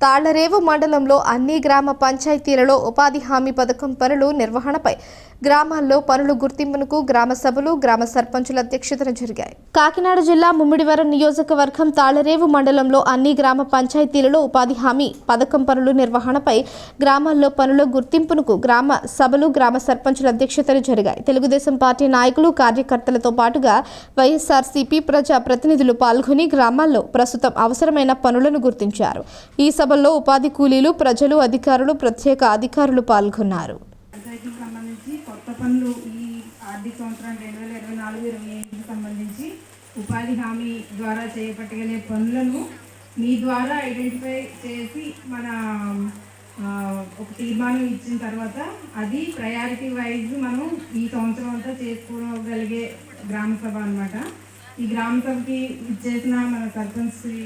తాళ్ళరేవు మండలంలో అన్ని గ్రామ పంచాయతీలలో ఉపాధి హామీ పథకం పనులు నిర్వహణపై గ్రామాల్లో పనుల గుర్తింపునకు గ్రామ సభలు గ్రామ సర్పంచుల అధ్యక్షతన జరిగాయి. కాకినాడ జిల్లా ముమ్మిడివరం నియోజకవర్గం తాళ్ళరేవు మండలంలో అన్ని గ్రామ పంచాయతీలలో ఉపాధి హామీ పథకం పనులు నిర్వహణపై గ్రామాల్లో పనుల గుర్తింపునకు గ్రామ సభలు గ్రామ సర్పంచుల అధ్యక్షతన జరిగాయి. తెలుగుదేశం పార్టీ నాయకులు కార్యకర్తలతో పాటుగా వైఎస్ఆర్సీపీ ప్రజా ప్రతినిధులు పాల్గొని గ్రామాల్లో ప్రస్తుతం అవసరమైన పనులను గుర్తించారు. ఈ సభల్లో ఉపాధి కూలీలు ప్రజలు అధికారులు ప్రత్యేక అధికారులు పాల్గొన్నారు. సంబంధించి కొత్త పనులు ఈ ఆర్థిక సంవత్సరం రెండు వేల ఇరవై నాలుగు ఇరవై ఐదుకి సంబంధించి ఉపాధి హామీ ద్వారా చేపట్టగలిగే పనులను మీ ద్వారా ఐడెంటిఫై చేసి మన ఒక తీర్మానం ఇచ్చిన తర్వాత అది ప్రయారిటీ వైజ్ మనం ఈ సంవత్సరం అంతా చేసుకోగలిగే గ్రామ సభ అన్నమాట. ఈ గ్రామ సభకి ఇచ్చేసిన మన సర్పంచ్ శ్రీ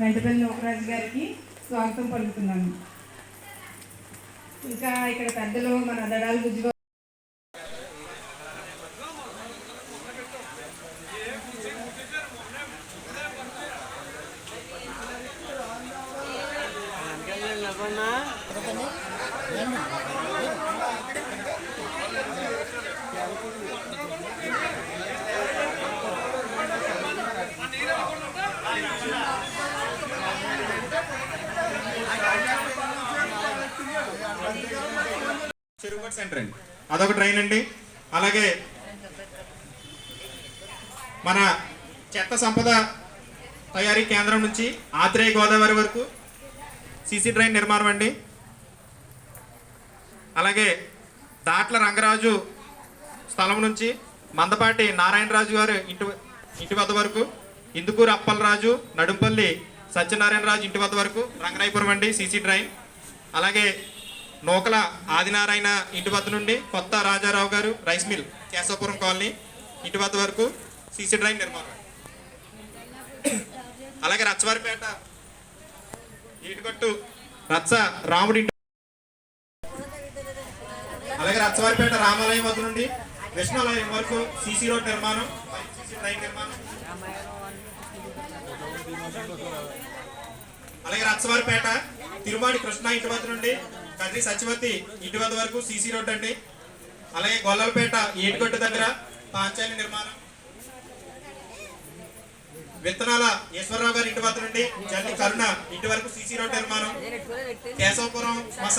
వెంటపల్లి నోకరాజు గారికి స్వాగతం పలుకుతున్నాను. ఇంకా ఇక్కడ పెద్దలు మన దడాలు బుజ్జి గారు చెరువుగట్టు సెంటర్ అండి. అదొక ట్రైన్ అండి. అలాగే మన చెత్త సంపద తయారీ కేంద్రం నుంచి ఆత్రేయ గోదావరి వరకు సీసీ ట్రైన్ నిర్మాణం అండి. అలాగే దాట్ల రంగరాజు స్థలం నుంచి మందపాటి నారాయణరాజు గారు ఇంటి ఇంటి వద్ద వరకు ఇందుకూరు అప్పలరాజు నడుంపల్లి సత్యనారాయణరాజు ఇంటి వద్ద వరకు రంగనాయపురం అండి సీసీ ట్రైన్. అలాగే నూకల ఆదినారాయణ ఇంటి వద్ద నుండి కొత్త రాజారావు గారు రైస్ మిల్ కేశవపురం కాలనీ ఇంటి వద్ద వరకు సీసీ డ్రైన్ నిర్మాణం. అలాగే రచ్చవారిపేట ఈటుగట్టు రచ్చ రాముడి అలాగే రచ్చవారిపేట రామాలయం వద్ద నుండి కృష్ణాలయం వరకు సీసీ రోడ్ నిర్మాణం సీసీ డ్రైన్ నిర్మాణం. అలాగే రచ్చవారిపేట తిరుమాడి కృష్ణ ఇంటి వద్ద నుండి కదిరి సచివతి ఇంటి వద్ద వరకు సీసీ రోడ్ అండి. అలాగే గొల్లలపేట ఏటుగట్టు దగ్గర పాంచాలి నిర్మాణం. విత్తనాల ఈశ్వరరావు గారి ఇంటి వద్ద నుండి జల్లి కరుణ ఇంటి వరకు సీసీ రోడ్